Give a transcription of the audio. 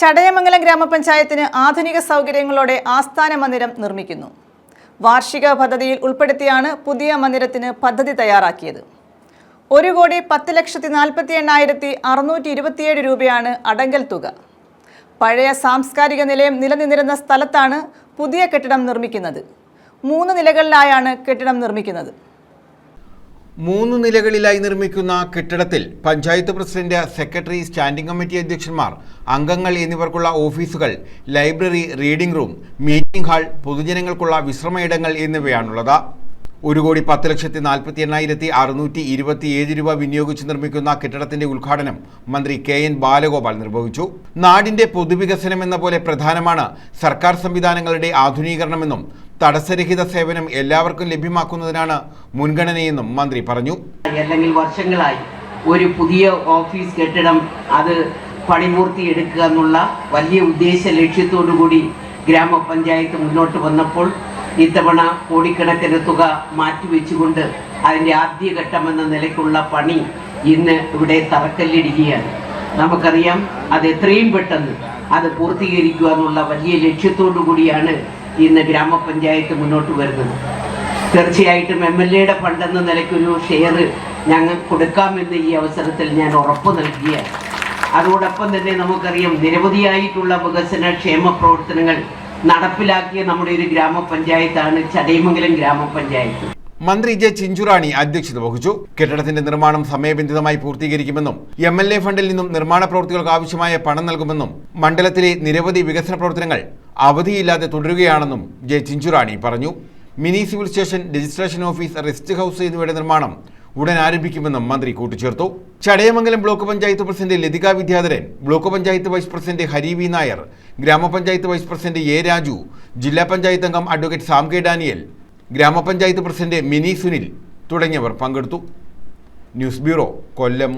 ചടയമംഗലം ഗ്രാമപഞ്ചായത്തിന് ആധുനിക സൗകര്യങ്ങളോടെ ആസ്ഥാന മന്ദിരം നിർമ്മിക്കുന്നു. വാർഷിക പദ്ധതിയിൽ ഉൾപ്പെടുത്തിയാണ് പുതിയ മന്ദിരത്തിന് പദ്ധതി തയ്യാറാക്കിയത്. ഒരു കോടി പത്ത് ലക്ഷത്തി നാൽപ്പത്തി എണ്ണായിരത്തി അറുന്നൂറ്റി ഇരുപത്തിയേഴ് രൂപയാണ് അടങ്കൽ തുക. പഴയ സാംസ്കാരിക നിലയം നിലനിന്നിരുന്ന സ്ഥലത്താണ് പുതിയ കെട്ടിടം നിർമ്മിക്കുന്നത്. മൂന്ന് നിലകളിലായാണ് കെട്ടിടം നിർമ്മിക്കുന്നത്. മൂന്ന് നിലകളിലായി നിർമ്മിക്കുന്ന കെട്ടിടത്തിൽ panchayat president secretary standing committee അധ്യക്ഷന്മാർ അംഗങ്ങൾ എന്നിവർക്കുള്ള ഓഫീസുകൾ library reading room meeting hall പൊതുജനങ്ങൾക്കുള്ള വിശ്രമ ഇടങ്ങൾ എന്നിവയാണുള്ളത്. ഒരു കോടി പത്ത് ലക്ഷത്തി നാൽപ്പത്തി എണ്ണായിരത്തി അറുന്നൂറ്റി ഇരുപത്തിയേഴ് രൂപ വിനിയോഗിച്ച് നിർമ്മിക്കുന്ന കെട്ടിടത്തിന്റെ ഉദ്ഘാടനം മന്ത്രി കെ എൻ ബാലഗോപാൽ നിർവഹിച്ചു. നാടിന്റെ പൊതുവികസനം എന്ന പോലെ പ്രധാനമാണ് സർക്കാർ സംവിധാനങ്ങളുടെ ആധുനീകരണമെന്നും തടസ്സരഹിത സേവനം എല്ലാവർക്കും ലഭ്യമാക്കുന്നതിനാണ് മുൻഗണനയെന്നും മന്ത്രി പറഞ്ഞു. അല്ലെങ്കിൽ വർഷങ്ങളായി ഒരു പുതിയ ഓഫീസ് കെട്ടിടം അത് പണിപൂർത്തി എടുക്കുക എന്നുള്ള വലിയ ഉദ്ദേശ ലക്ഷ്യത്തോടു കൂടി ഗ്രാമപഞ്ചായത്ത് മുന്നോട്ട് വന്നപ്പോൾ ഇത്തവണ കോടിക്കണക്കിന് തുക മാറ്റിവെച്ചുകൊണ്ട് അതിന്റെ ആദ്യഘട്ടം എന്ന നിലയ്ക്കുള്ള പണി ഇന്ന് ഇവിടെ തറക്കല്ലിടുകയാണ് നമുക്കറിയാം അത് എത്രയും പെട്ടെന്ന് അത് പൂർത്തീകരിക്കുക എന്നുള്ള വലിയ ലക്ഷ്യത്തോടു കൂടിയാണ് ഇന്ന് ഗ്രാമപഞ്ചായത്ത് മുന്നോട്ട് വരുന്നത്. തീർച്ചയായിട്ടും എം എൽ എയുടെ ഫണ്ടെന്ന നിലയ്ക്കൊരു ഷെയർ ഞങ്ങൾ കൊടുക്കാമെന്ന് ഈ അവസരത്തിൽ ഞാൻ ഉറപ്പ് നൽകുകയാണ്. അതോടൊപ്പം തന്നെ നമുക്കറിയാം നിരവധിയായിട്ടുള്ള വികസന ക്ഷേമ പ്രവർത്തനങ്ങൾ നടപ്പിലാക്കിയ നമ്മുടെ ഒരു ഗ്രാമപഞ്ചായത്താണ് ചടയമംഗലം ഗ്രാമപഞ്ചായത്ത്. മന്ത്രി ജെ ചിഞ്ചുറാണി അധ്യക്ഷത വഹിച്ചു. കെട്ടിടത്തിന്റെ നിർമ്മാണം സമയബന്ധിതമായി പൂർത്തീകരിക്കുമെന്നും എം എൽ എ ഫണ്ടിൽ നിന്നും നിർമ്മാണ പ്രവൃത്തികൾക്ക് ആവശ്യമായ പണം നൽകുമെന്നും മണ്ഡലത്തിലെ നിരവധി വികസന പ്രവർത്തനങ്ങൾ അവധിയില്ലാതെ തുടരുകയാണെന്നും ജെ ചിഞ്ചുറാണി പറഞ്ഞു. Mini civil station registration office rest house എന്നിവയുടെ നിർമ്മാണം ഉടൻ ആരംഭിക്കുമെന്നും മന്ത്രി കൂട്ടിച്ചേർത്തു. Chadayamangalam block panchayat president Lathika Vidyadharan block panchayat vice president Hari V Nair ഗ്രാമപഞ്ചായത്ത് വൈസ് പ്രസിഡന്റ് എ രാജു ജില്ലാ പഞ്ചായത്ത് അംഗം അഡ്വക്കേറ്റ് സാം കെ ഡാനിയൽ ഗ്രാമപഞ്ചായത്ത് പ്രസിഡന്റ് മിനി സുനിൽ തുടങ്ങിയവർ പങ്കെടുത്തു. News bureau Kollam.